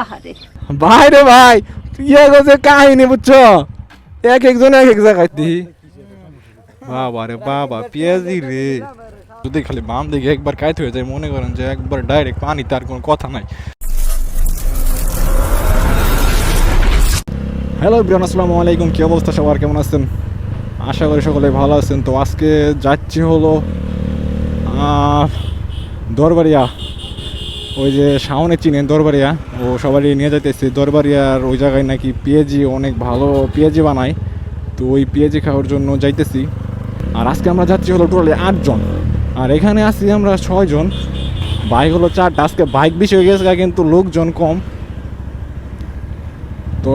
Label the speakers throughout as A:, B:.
A: আহারে।
B: ভাই রে ভাই ইয়ে গেছে কাহিনী বুঝছ? এক একজন এক এক জায়গায়। দি। বাবা রে বাবা পেঁয়াজি রে। যদি খালি বাম দিকে একবার কাইতে হয়ে যায় মনে করেন যে একবার ডাইরেক্ট পানি তার কোনো কথা নাই। হ্যালো বিরান আসসালামু আলাইকুম। কি অবস্থা সবার? কেমন আছেন? আশা করি সকলে ভালো আছেন। তো আজকে যাচ্ছি হলো আহ, দরবারিয়া। ওই যে শাওনে চিনেন দরবারিয়া, ও সবারই নিয়ে যাইতেছে। দরবারিয়ার ওই জায়গায় নাকি পেঁয়াজি, অনেক ভালো পেঁয়াজি বানায়। তো ওই পেঁয়াজি খাওয়ার জন্য যাইতেছি। আর আজকে আমরা যাচ্ছি হলো টোটালি আটজন আর এখানে আছি আমরা ছয়জন বাইক হলো চারটা। আজকে বাইক বেশি হয়ে গেছে কিন্তু লোকজন কম। তো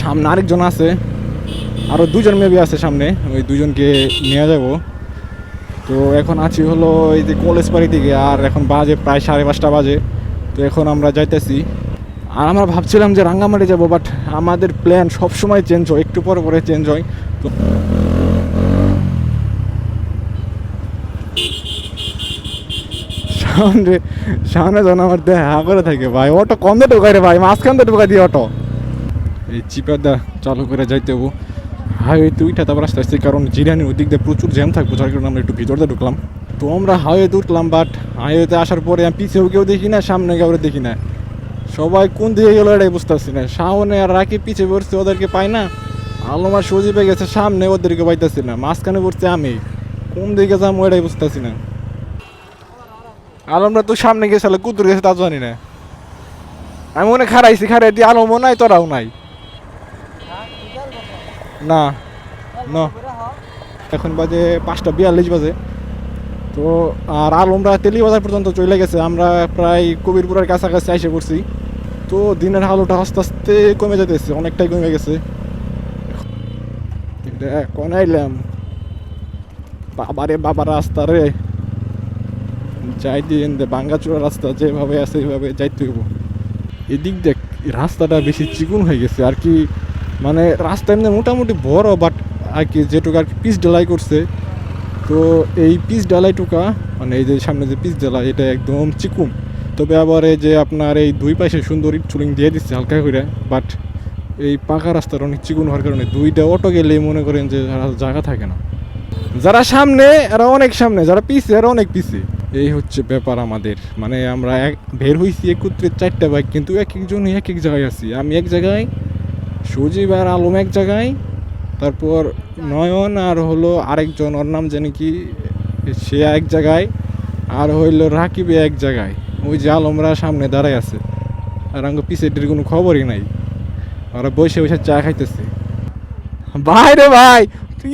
B: সামনে আরেকজন আছে। আরও দুজন মেবি আছে সামনে। ওই দুজনকে নিয়ে যাব। তো এখন আছি হলো এই যে কলেজ বাড়ি দিকে, আর এখন বাজে প্রায় সাড়ে পাঁচটা বাজে। তো এখন আমরা যাইতেছি। আর আমরা ভাবছিলাম যে রাঙ্গামাটি যাব বাট আমাদের প্ল্যান সবসময় চেঞ্জ হয়, একটু পরে পরে চেঞ্জ হয়। তো সামনে সামনে যেন আমার দেখা করে থাকে ভাই। অটো কম দিয়ে ঢোকায় রে ভাই, মাঝখান দিয়ে ঢোকা দিয়ে অটো। এই চিপাদা চালু করে যাইতে হব। হাইওয়ে উঠে তারপর আস্তে আস্তে, কারণ জিরানির ওদিক দিয়ে প্রচুর জ্যাম থাকব, যার কারণে আমরা একটু ভিতর ঢুকলাম। তো আমরা হাইওয়েতে উঠলাম বাট হাইওয়েতে আসার পরে আমি পিছিয়েও কেউ দেখি না, সামনে কাউরে দেখি না। সবাই কোন দিকে গেলো এটাই বুঝতে পারছি না। সামনে আর রাখি পিছিয়ে পড়ছে, ওদেরকে পাই না। আলমার সজিবে গেছে, সামনে ওদেরকে পাইতেছি না, মাঝখানে পড়ছে আমি। কোন দিকে যাব এটাই বুঝতেছি না। আলমরা তো সামনে গেছে কুতুর গেছে, তা জানি না। আমি মনে খারাইছি খারাই দিয়ে আলমও নাই, তোরাও নাই। না না। এখন বাজে পাঁচটা বিয়াল্লিশ বাজে। তো, আর আলমরা তেলিবাজার পর্যন্ত চলে গেছে। আমরা প্রায় কবিরপুরের কাছাকাছি এসে পড়ছি। তো, দিনের আলোটা আস্তে আস্তে কমে যেতেছে অনেকটাই কমে গেছে। কোন আইলাম বাবারে, বাবার রাস্তা রে। যাই দিন বাঙ্গাচুরা রাস্তা যেভাবে আছে, এইভাবে যাইতে হইব। এদিক দেখ, রাস্তাটা বেশি চিকুন হয়ে গেছে। আর কি মানে রাস্তা এমনি মোটামুটি বড় বাট আর কি যেটুকু আর কি পিচ ঢালাই করছে। তো এই পিচ ঢালাইটুকা মানে এই যে সামনে যে পিচ ঢালাই, এটা একদম চিকুন তবে আবার এই যে আপনার এই দুই পাশে সুন্দর চুলিং দিয়ে দিচ্ছে হালকা করে বাট এই পাকা রাস্তার অনেক চিকুন হওয়ার কারণে দুইটা অটো গেলেই মনে করেন যে জায়গা থাকে না। যারা সামনে, এরা অনেক সামনে, যারা পিছে, এরা অনেক পিছে। এই হচ্ছে ব্যাপার আমাদের। মানে আমরা এক, বের হইছি একত্রে চারটা বাইক কিন্তু এক একজন এক এক জায়গায় আছি। আমি এক জায়গায় সজীব আর আলম এক জায়গায়, তারপর নয়ন আর হলো আরেকজন, ওর নাম জানি কি, সে এক জায়গায়, আর হইল রাকিবে এক জায়গায়। ওই যে আলমরা সামনে দাঁড়ায় আছে, আর আমাকে পিছের কোনো খবরই নাই। ওরা বসে বসে চা খাইতেছে। ভাই রে ভাই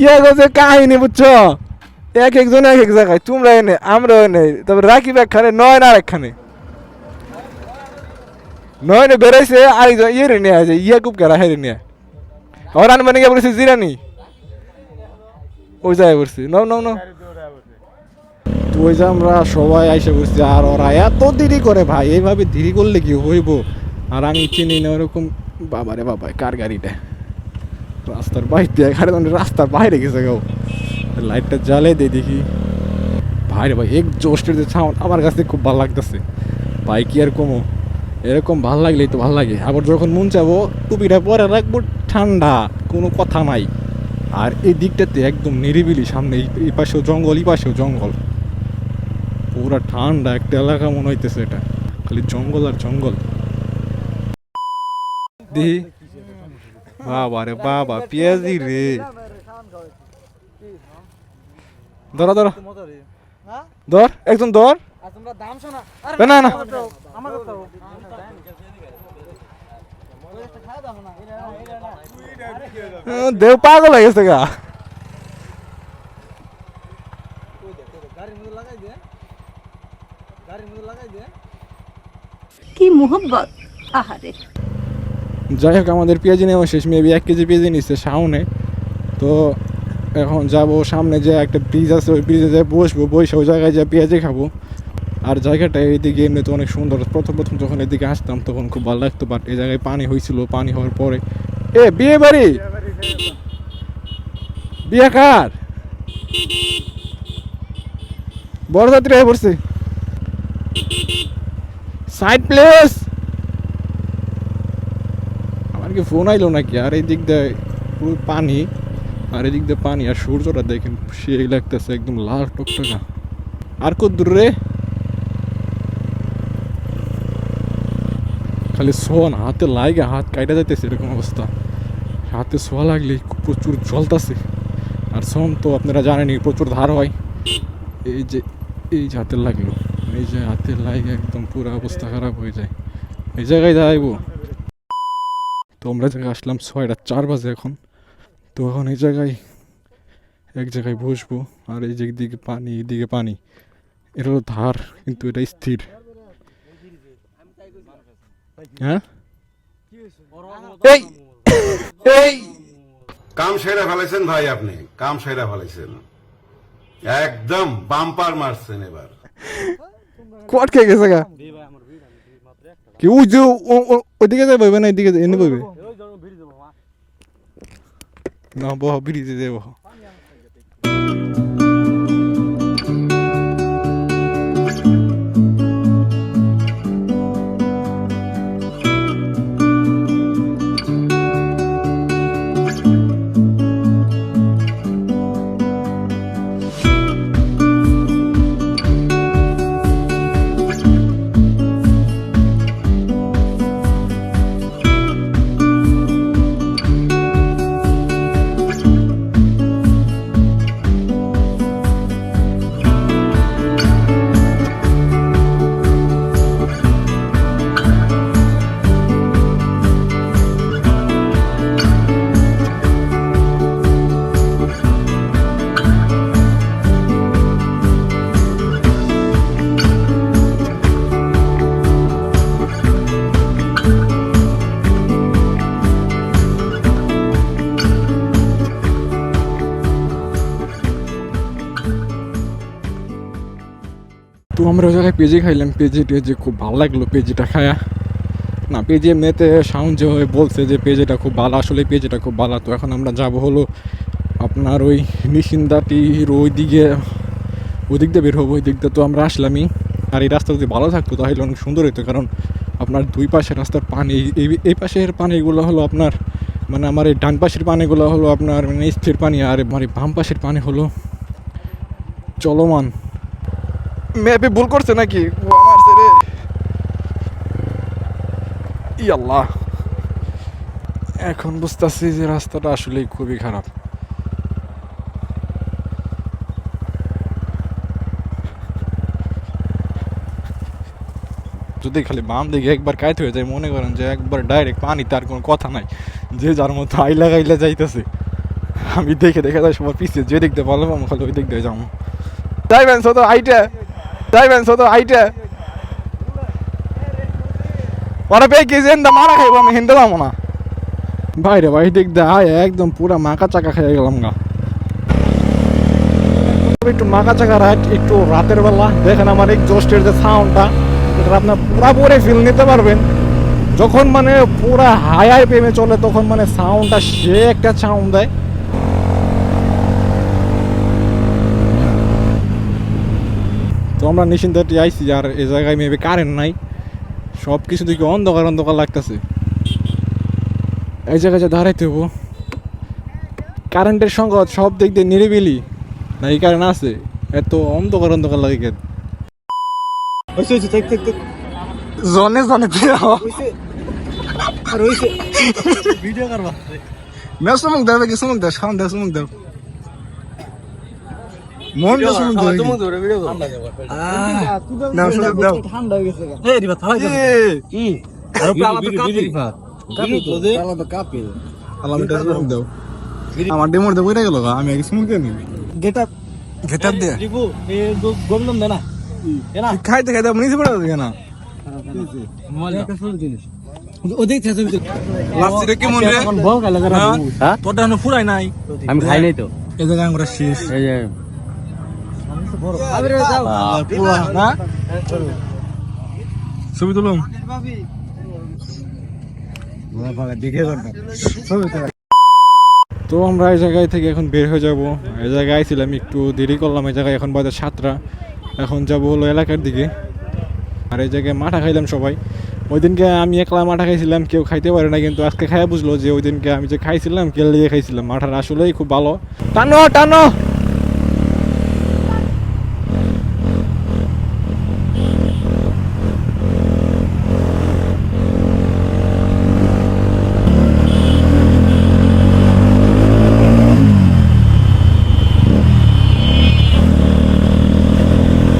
B: ইয়ে গেছে কাহিনী বুঝছ? এক একজন এক এক জায়গায় তোমরা এনে আমরা এনে তারপর রাকিব একখানে, নয়ন আর একখানে নয়নে বেড়াইছে আরেকজন ইয়ে রে নিয়ে আছে ইয়ে খুব কেরা হেরে নিয়ে ওরান মানে গিয়ে বলেছে, জিরানি। ওই যায় বলছি, নাও নাও নাও। ওই যে আমরা সবাই আইসে বসছি আর ওরা এত দেরি করে ভাই, এইভাবে দেরি করলে কি হইব? আর আমি চিনি না, ওরকম বাবারে বাবা, কার গাড়িটা? রাস্তার বাইরে এখানে মানে রাস্তার বাইরে গেছে গো। লাইটটা জ্বালে দেই দেখি। ভাই রে ভাই, এক জোস্টের যে সাউন্ড আমার কাছে খুব ভালো লাগতেছে। ভাই, কি আর কমো? এরকম ভালো লাগলেই তো ভালো লাগে। আবার যখন মন চাবো টুপিটা পরে রাখব ঠান্ডা কোনো কথা নাই। আর এই দিকটাতে একদম নিরিবিলি সামনে এই- পাশেও জঙ্গল এই পাশেও জঙ্গল। পুরা ঠান্ডা একটা এলাকা মনে হইতেছে এটা। খালি জঙ্গল আর জঙ্গল। দেখি বাবা রে বাবা পেঁয়াজি রে। ধরো ধরো। ধর একদম ধর। না, না না। দেহ পাগল হয়ে গেছে গা।
A: কি মোহব্বত আহারে।
B: যাই হোক আমাদের পেঁয়াজি নেওয়া শেষ। মেবি এক কেজি পেঁয়াজি নিচ্ছে সাউনে তো এখন যাব সামনে যে একটা ব্রিজ আছে ওই ব্রিজে যে বসবো বসে ওই জায়গায় যে পেঁয়াজি খাব। আর জায়গাটা এইদিকে এমনি তো অনেক সুন্দর। প্রথম প্রথম যখন এদিকে আসতাম তখন খুব ভালো লাগতো বাট এই জায়গায় পানি হয়েছিল, পানি হওয়ার পরে। এ, বিয়ে বাড়ি? বিয়ে কার? বড়যাত্রী হয়ে পড়ছে। সাইড প্লেস আমার কি ফোন আইলো নাকি? আর এই দিক দিয়ে পুরো পানি, আর এদিক দিয়ে পানি আর সূর্যটা দেখেন, সেই লাগতেছে একদম লাল টকটকা। আর কত দূর খালি সোয়ান হাতে লাগে, হাত কাইটা যাইতেছে, এরকম অবস্থা। হাতে সোয়া লাগলে প্রচুর জ্বলতাছে। আর সোন তো, আপনারা জানেনই, প্রচুর ধার হয়। এই যে এই যে হাতে লাগল, এই যে হাতে লাগে একদম পুরো অবস্থা খারাপ হয়ে যায়। এই জায়গায় যাইবো। তো আমরা জায়গায় আসলাম ছয়টা চার বাজে এখন। তো এখন এই জায়গায় এক জায়গায় বসবো, আর এই যে দিকে পানি, এদিকে পানি। এটা হলো ধার কিন্তু এটা স্থির। হ্যাঁ? এই! এই!
C: কাম সেরা ফেলেছেন ভাই আপনি কাম সেরা ফেলেছেন। একদম বাম্পার মারছেন এবার।
B: কোয়াট খেয়ে গেছে গা। কি ওই যে ওইদিকে যাবে না এদিকে এনে বইবে? না বহ ব্রিজে যাব তো আমরা ওই জায়গায় পেঁজে খাইলাম। পেঁজে টেজে খুব ভালো লাগল পেজিটা খায়া। না পেঁজে এমনিতে সাউন্ড যে হয়ে বলছে যে পেজিটা খুব ভালো, আসলে পেঁজেটা খুব ভালো। তো এখন আমরা যাব হলো আপনার ওই নিশিন্দাটির ওই দিকে ওই দিক দিয়ে বের হব ওই দিক দিয়ে তো আমরা আসলামই। আর এই রাস্তা যদি ভালো থাকতো তাহলে অনেক সুন্দর হতো কারণ আপনার দুই পাশে রাস্তার পানি এই পাশের পানিগুলো হলো আপনার মানে আমার এই ডান পাশের পানিগুলো হলো আপনার মানে স্থির পানি, আর এই বাম পাশের পানি হলো চলমান। ম্যাপে ভুল করছে নাকি? ও আমার ছেড়ে ই আল্লাহ এখন বুঝতেছি যে রাস্তাটা আসলেই খুবই খারাপ। যদি খালি বাম দিকে একবার কাইত হয়ে যায়, মনে করেন যে একবার ডাইরেক্ট পানি তার কোনো কথা নাই, যে যার মতো আইলা গাইলা যাইতেছে। আমি দেখে দেখে যাই, সবার পিছিয়ে যে দিক দিয়ে ভালো খালি ওই দিক দিয়ে যাব। তাই যাইবেন তো আইটা। যাইবেন তো আইটা ওরা পেয়ে কি জেন্দা মারা খাইবো, আমি হিন্দে যাব না। ভাই, দিক দিয়ে আয়, একদম পুরা মাকা চাকা খেয়ে গেলাম গা। একটু মাকা চাকা রাইট, একটু রাতের বেলা। দেখেন আমার এই জোস্টের যে সাউন্ডটা এটা আপনার পুরাপুরি ফিল নিতে পারবেন। যখন মানে পুরা হাই হাই পেমে চলে, তখন মানে সাউন্ডটা সে একটা সাউন্ড দেয়। আমরা নিশ্চিন্তাটি আইছি আর এই জায়গায় মেবি কারেন্ট নাই। সব কিছু দিকে অন্ধকার অন্ধকার লাগতেছে। এই জায়গায় যে দাঁড়াইতে হব। কারেন্টের সংকট সব দিক দিয়ে নিরিবিলি। না এই কারেন্ট আছে। এত অন্ধকার অন্ধকার লাগে কেন? জনে জনে
D: হইছে। ভিডিও করবা।
B: মেও সুমুক দেবে কি সুমুক দেব সাউন্ড দেব সুমুক দেব দেব সুমুক
D: তুমি ধরে ভিডিও কর
B: না সুমুক দেব
D: ঠান্ডা হয়ে গেছে এই রিবা থালাই কি? আর উপরে আলাদা কাপি কাপি তো দে আলাদা কাপি
B: আল্লাহ মিটা সুমুক আমার ডেমোর গেল আমি আগে সুমুক দেব
D: গেটা
B: ঘেটার দে
D: রিবু এ গোবিন্দম দে না। এনা
B: খাইতে খাইতে পড়ে না।
D: জিনিস। আমি খাই নাই তো।
B: এই জায়গায় আমরা শেষ
D: এই যে আরে যাও
B: পুরা না ছবি
D: দেখে
B: তো আমরা এই জায়গায় থেকে এখন বের হয়ে যাব। এই জায়গায় আইছিলাম, একটু দেরি করলাম, এই জায়গায় এখন বাজার সাতটা। এখন যাব হলো এলাকার দিকে। আর এই জায়গায় মাঠা খাইলাম সবাই। ওই দিনকে আমি একলা মাঠা খাইছিলাম, কেউ খাইতে পারে না, কিন্তু আজকে খাইয়া বুঝলো যে ওই দিনকে আমি যে খাইছিলাম কেল দিয়ে খাইছিলাম। মাঠার আসলেই খুব ভালো। টানো টানো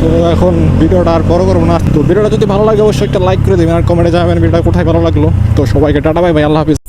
B: তো এখন ভিডিওটা আর বড় করব না। তো ভিডিওটা যদি ভালো লাগে, অবশ্যই একটা লাইক করে দেবেন আর কমেন্টে জানাবেন ভিডিওটা কোথায় ভালো লাগল। তো সবাইকে টাটা, বাই ভাই আল্লাহ হাফিজ।